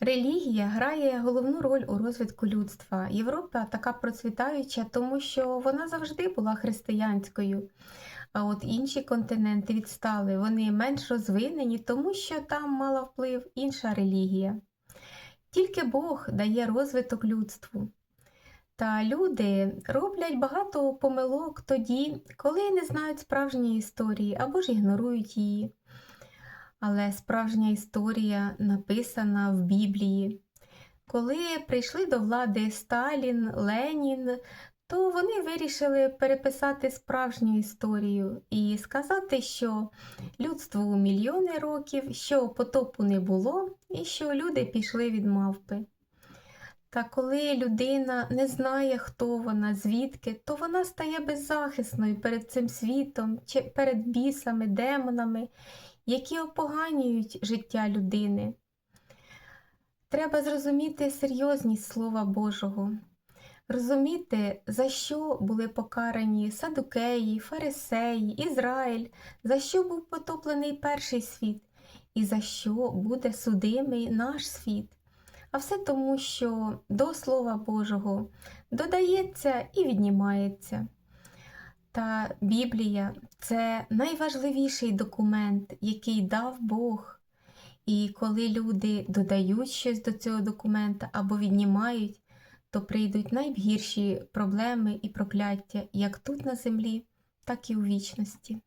Релігія грає головну роль у розвитку людства. Європа така процвітаюча, тому що вона завжди була християнською. А от інші континенти відстали, вони менш розвинені, тому що там мала вплив інша релігія. Тільки Бог дає розвиток людству. Та люди роблять багато помилок тоді, коли не знають справжньої історії або ж ігнорують її. Але справжня історія написана в Біблії. Коли прийшли до влади Сталін, Ленін, то вони вирішили переписати справжню історію і сказати, що людству мільйони років, що потопу не було, і що люди пішли від мавпи. Та коли людина не знає, хто вона, звідки, то вона стає беззахисною перед цим світом, чи перед бісами, демонами, які опоганюють життя людини. Треба зрозуміти серйозність Слова Божого, розуміти, за що були покарані садукеї, фарисеї, Ізраїль, за що був потоплений перший світ, і за що буде судимий наш світ. А все тому, що до Слова Божого додається і віднімається. Та Біблія це найважливіший документ, який дав Бог. І коли люди додають щось до цього документа або віднімають, то прийдуть найгірші проблеми і прокляття як тут на землі, так і у вічності.